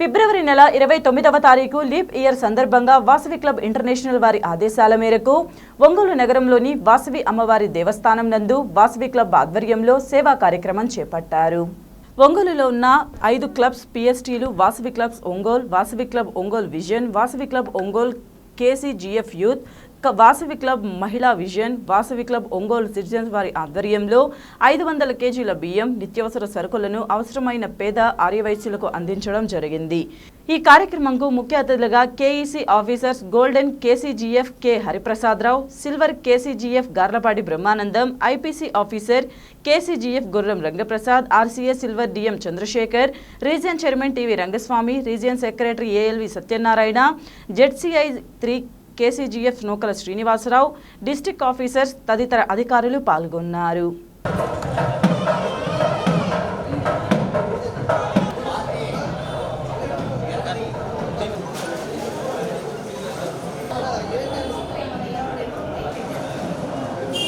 ఫిబ్రవరి నెల ఇరవై తొమ్మిదవ తారీఖు లీప్ ఇయర్ సందర్భంగా వాసవి క్లబ్ ఇంటర్నేషనల్ వారి ఆదేశాల మేరకు ఒంగోలు నగరంలోని వాసవి అమ్మవారి దేవస్థానం నందు వాసవి క్లబ్ ఆధ్వర్యంలో సేవా కార్యక్రమం చేపట్టారు. ఒంగోలులో ఉన్న ఐదు clubs పిఎస్టీలు Vasavi clubs Ongole Vasavi club Ongole vision Vasavi club Ongole KCGF youth Vasavi club మహిళా vision Vasavi club Ongole citizens వారి ఆధ్వర్యంలో ఐదు వందల కేజీల బియ్యం నిత్యావసర సరుకులను అవసరమైన పేద ఆర్యవైశ్యులకు అందించడం జరిగింది. ఈ కార్యక్రమంకు ముఖ్య అతిథులుగా KEC officers golden KCGF K Hariprasadarao silver KCGF Garlapadi Brahmanandam IPC officer KCGF Gurram Rangaprasad RCA silver DM Chandrashekar region chairman TV Rangaswamy region secretary ALV Satyanarayana ZCI three KCGF Nukala Srinivasarao district officers తదితర అధికారులు పాల్గొన్నారు.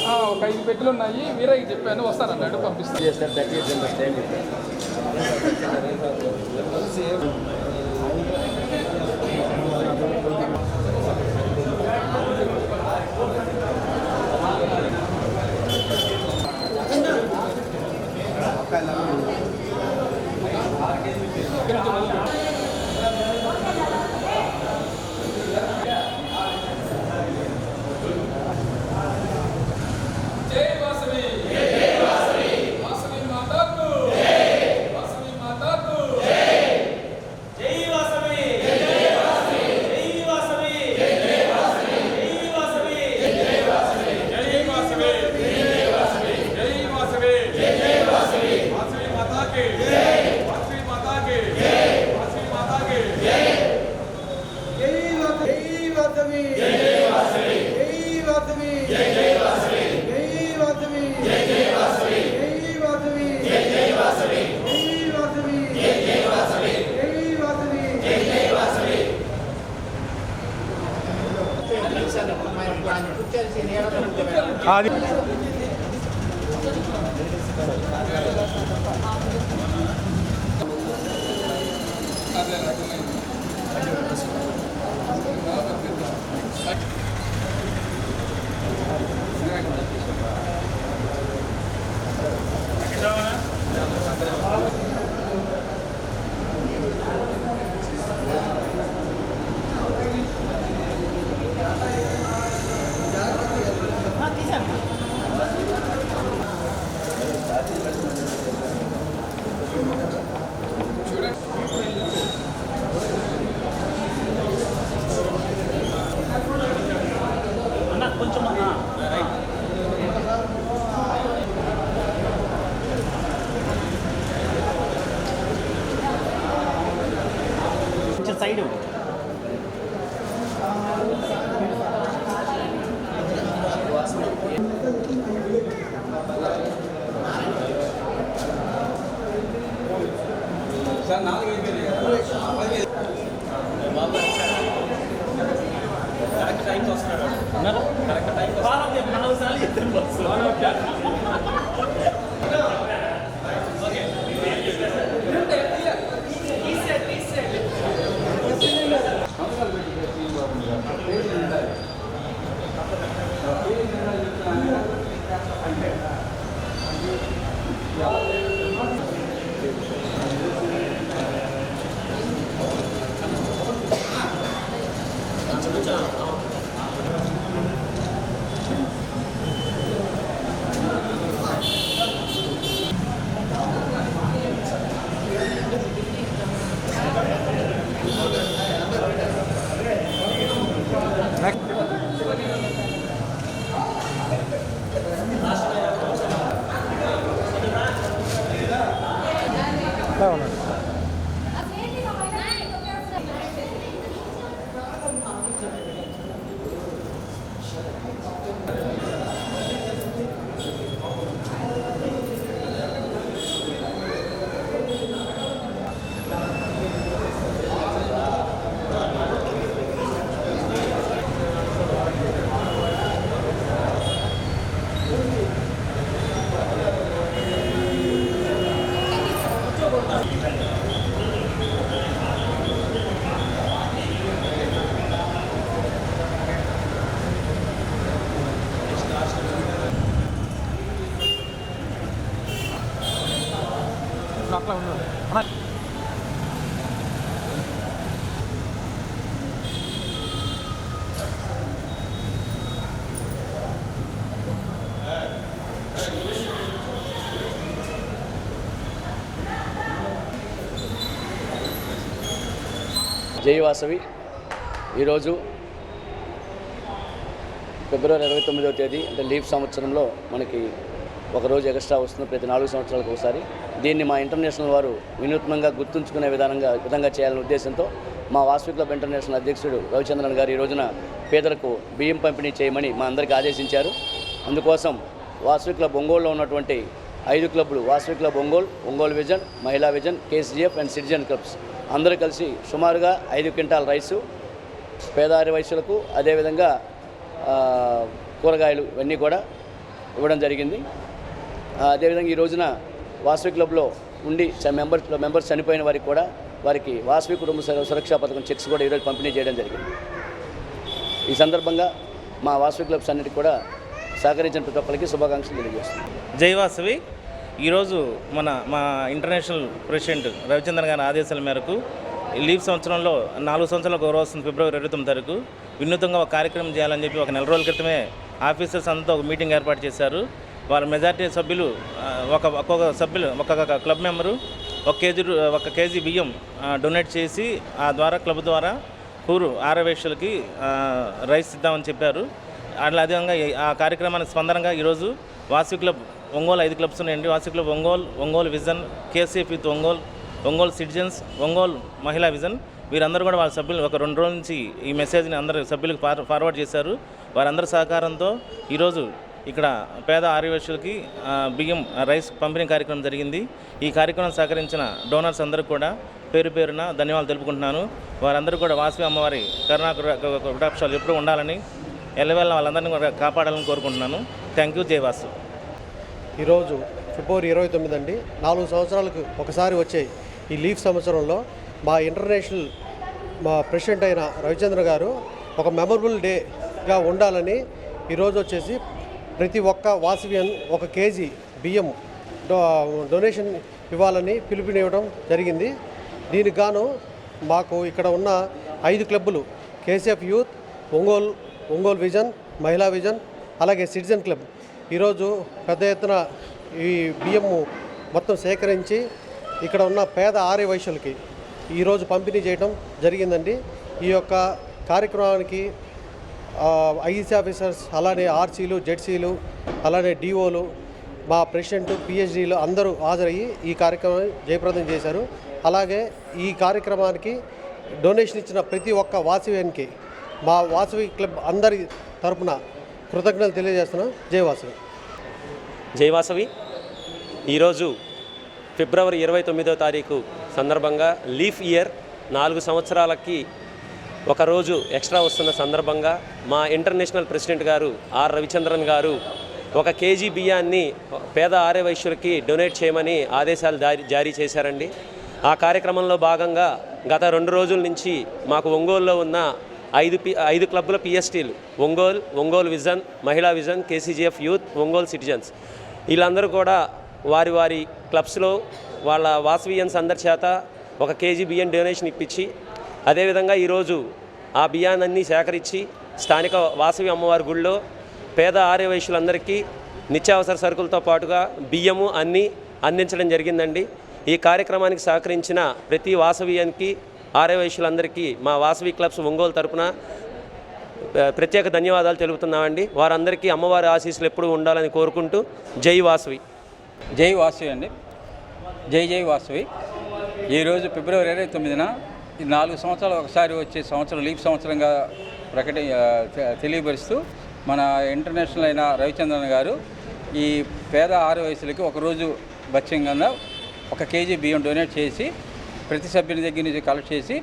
ఆ, ఒక ఐదు పెట్టెలు ఉన్నాయి. వీరయ్య చెప్పాను. వస్తానన్నాడు పంపిస్తాను. 아니. కరెక్ట్ టైంకి వస్తున్నాడు. కరెక్ట్ ఓకే అట్లా ఉండదు అన్న, ఈరోజు ఫిబ్రవరి ఇరవై తొమ్మిదవ తేదీ అంటే లీవ్ సంవత్సరంలో మనకి ఒక రోజు ఎక్స్ట్రా వస్తుంది ప్రతి నాలుగు సంవత్సరాలకు ఒకసారి. దీన్ని మా ఇంటర్నేషనల్ వారు వినూత్నంగా గుర్తుంచుకునే విధానంగా విధంగా చేయాలనే ఉద్దేశంతో మా వాస్వి క్లబ్ ఇంటర్నేషనల్ అధ్యక్షుడు రవిచంద్రన్ గారు ఈ రోజున పేదలకు బియ్యం పంపిణీ చేయమని మా అందరికీ ఆదేశించారు. అందుకోసం వాస్వి క్లబ్ ఒంగోలులో ఉన్నటువంటి ఐదు క్లబ్లు వాస్వి క్లబ్ ఒంగోలు ఒంగోలు విజన్ మహిళా vision KCF and citizen clubs. అందరూ కలిసి సుమారుగా ఐదు క్వింటాల్ రైసు పేదారి వయసులకు అదేవిధంగా కూరగాయలు ఇవన్నీ కూడా ఇవ్వడం జరిగింది. అదేవిధంగా ఈ రోజున వాసవి క్లబ్లో ఉండి చ- మెంబర్స్ చనిపోయిన వారికి కూడా వారికి వాసవి కుటుంబ సుర- సురక్షా పథకం చెక్స్ కూడా ఈరోజు పంపిణీ చేయడం జరిగింది. ఈ సందర్భంగా మా వాసవి క్లబ్స్ అన్నిటికీ కూడా సహకరించిన ప్రతి ఒక్కరికి శుభాకాంక్షలు తెలియజేస్తున్నాను జై వాసవి. ఈరోజు మన మా ఇంటర్నేషనల్ ప్రెసిడెంట్ రవిచంద్రన్ గారి ఆదేశాల మేరకు ఈ లీవ్ సంవత్సరంలో నాలుగు సంవత్సరాలకు గౌరవ వస్తుంది ఫిబ్రవరి ఇరవై తొమ్మిది తారీఖు. వినూతంగా ఒక కార్యక్రమం చేయాలని చెప్పి ఒక నెల రోజుల క్రితమే ఆఫీసర్స్ అంతా ఒక మీటింగ్ ఏర్పాటు చేశారు. వాళ్ళ మెజార్టీ సభ్యులు ఒక ఒక్కొక్క సభ్యులు ఒక్కొక్క క్లబ్ మెంబరు ఒక కేజీ ఒక కేజీ బియ్యం డొనేట్ చేసి ఆ ద్వారా క్లబ్ ద్వారా కూరు ఆరవేషలకి రైస్ ఇద్దామని చెప్పారు. అట్లా అదేవిధంగా ఆ కార్యక్రమానికి స్పందనగా ఈరోజు వాసవి క్లబ్ ఒంగోలు ఐదు క్లబ్స్ ఉన్నాయండి. Vasavi club Ongole Ongole vision KCF with Ongole Ongole citizens Ongole మహిళా విజన్. వీరందరూ కూడా వాళ్ళ సభ్యులు ఒక రెండు రోజుల నుంచి ఈ మెసేజ్ని అందరు సభ్యులకు ఫార్వర్డ్ చేశారు. వారందరి సహకారంతో ఈరోజు ఇక్కడ పేద ఆర్యవేశులకి బియ్యం రైస్ పంపిణీ కార్యక్రమం జరిగింది. ఈ కార్యక్రమం సహకరించిన డోనర్స్ అందరూ కూడా పేరు పేరున ధన్యవాదాలు తెలుపుకుంటున్నాను. వారందరూ కూడా వాసవి అమ్మవారి కరుణా కటాక్షాలు ఎప్పుడూ ఉండాలని ఎల్లవేళ వాళ్ళందరినీ కూడా కాపాడాలని కోరుకుంటున్నాను. థ్యాంక్ యూ జయవాసు ఈరోజు ఫిబ్రవరి ఇరవై తొమ్మిది అండి. నాలుగు సంవత్సరాలకు ఒకసారి వచ్చే ఈ లీఫ్ సంవత్సరంలో మా ఇంటర్నేషనల్ మా ప్రెసిడెంట్ అయిన రవిచంద్ర గారు ఒక మెమరబుల్ డేగా ఉండాలని ఈరోజు వచ్చేసి ప్రతి ఒక్క వాసవియన్ ఒక కేజీ బియ్యం డొనేషన్ ఇవ్వాలని పిలుపునివ్వడం జరిగింది. దీనికి గాను మాకు ఇక్కడ ఉన్న ఐదు క్లబ్బులు KCF youth Ongole Ongole vision మహిళా విజన్ అలాగే సిటిజన్ క్లబ్ ఈరోజు పెద్ద ఎత్తున ఈ బియ్యము మొత్తం సేకరించి ఇక్కడ ఉన్న పేద ఆర్య వైశ్యులకి ఈరోజు పంపిణీ చేయడం జరిగిందండి. ఈ యొక్క కార్యక్రమానికి ఐఈసీ ఆఫీసర్స్ అలానే ఆర్సీలు జెడ్సీలు అలానే డిఓలు మా ప్రెసిడెంట్ పిహెచ్డీలు అందరూ హాజరయ్యి ఈ కార్యక్రమం జయప్రదం చేశారు. అలాగే ఈ కార్యక్రమానికి డొనేషన్ ఇచ్చిన ప్రతి ఒక్క వాసవ్యానికి మా వాసవి క్లబ్ అందరి తరపున కృతజ్ఞతలు తెలియజేస్తున్నాం. జై వాసవి. జైవాసవి ఈరోజు ఫిబ్రవరి ఇరవై తొమ్మిదో తారీఖు సందర్భంగా లీఫ్ ఇయర్ నాలుగు సంవత్సరాలకి ఒకరోజు ఎక్స్ట్రా వస్తున్న సందర్భంగా మా ఇంటర్నేషనల్ ప్రెసిడెంట్ గారు ఆర్ రవిచంద్రన్ గారు ఒక కేజీ బియ్యాన్ని పేద ఆర్యవైశ్యులకి డొనేట్ చేయమని ఆదేశాలు జారీ చేశారండి. ఆ కార్యక్రమంలో భాగంగా గత రెండు రోజుల నుంచి మాకు ఒంగోలులో ఉన్న ఐదు పి ఐదు క్లబ్ల పిఎస్టీలు ఒంగోలు ఒంగోలు విజన్ మహిళా vision KCGF youth Ongole citizens. వీళ్ళందరూ కూడా వారి వారి క్లబ్స్లో వాళ్ళ వాసవియన్స్ అందరి చేత ఒక కేజీ బియ్యం డొనేషన్ ఇప్పించి అదేవిధంగా ఈరోజు ఆ బియ్యాన్ని సేకరించి స్థానిక వాసవి అమ్మవారి గుడిలో పేద ఆర్యవైశ్యులందరికీ నిత్యావసర సరుకులతో పాటుగా బియ్యము అన్నీ అందించడం జరిగిందండి. ఈ కార్యక్రమానికి సహకరించిన ప్రతి వాసవియానికి ఆర్య వయసులందరికీ మా వాసవి క్లబ్స్ ఒంగోలు తరపున ప్రత్యేక ధన్యవాదాలు తెలుపుతున్నామండి. వారందరికీ అమ్మవారి ఆశీస్సులు ఎప్పుడూ ఉండాలని కోరుకుంటూ జై వాసవి. జై వాసవి అండి. జై జై వాసవి. ఈరోజు ఫిబ్రవరి ఇరవై తొమ్మిదిన ఈ నాలుగు సంవత్సరాలు ఒకసారి వచ్చే సంవత్సరం లీప్ సంవత్సరంగా ప్రకటి తెలియపరుస్తూ మన ఇంటర్నేషనల్ అయిన రవిచంద్రన్ గారు ఈ పేద ఆరు వయసులకి ఒకరోజు భత్యం కింద ఒక కేజీ బియ్యం డొనేట్ చేసి ప్రతి సభ్యుని దగ్గర నుంచి కలెక్ట్ చేసి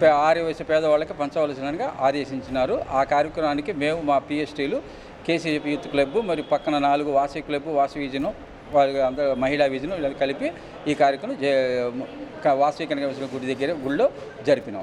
పే- ఆరు వయసు పేదవాళ్ళకి పంచవలసినగా ఆదేశించినారు. ఆ కార్యక్రమానికి మేము మా పిహెచ్డీలు కేసీఎఫ్ యూత్ క్లబ్ మరియు పక్కన నాలుగు వాసవి క్లబ్ వాసవిజను వాళ్ళు అందరూ మహిళా విధులు ఇలా కలిపి ఈ కార్యక్రమం జే- క- వాసవి కనక గుడి దగ్గర గుళ్ళో జరిపినాం.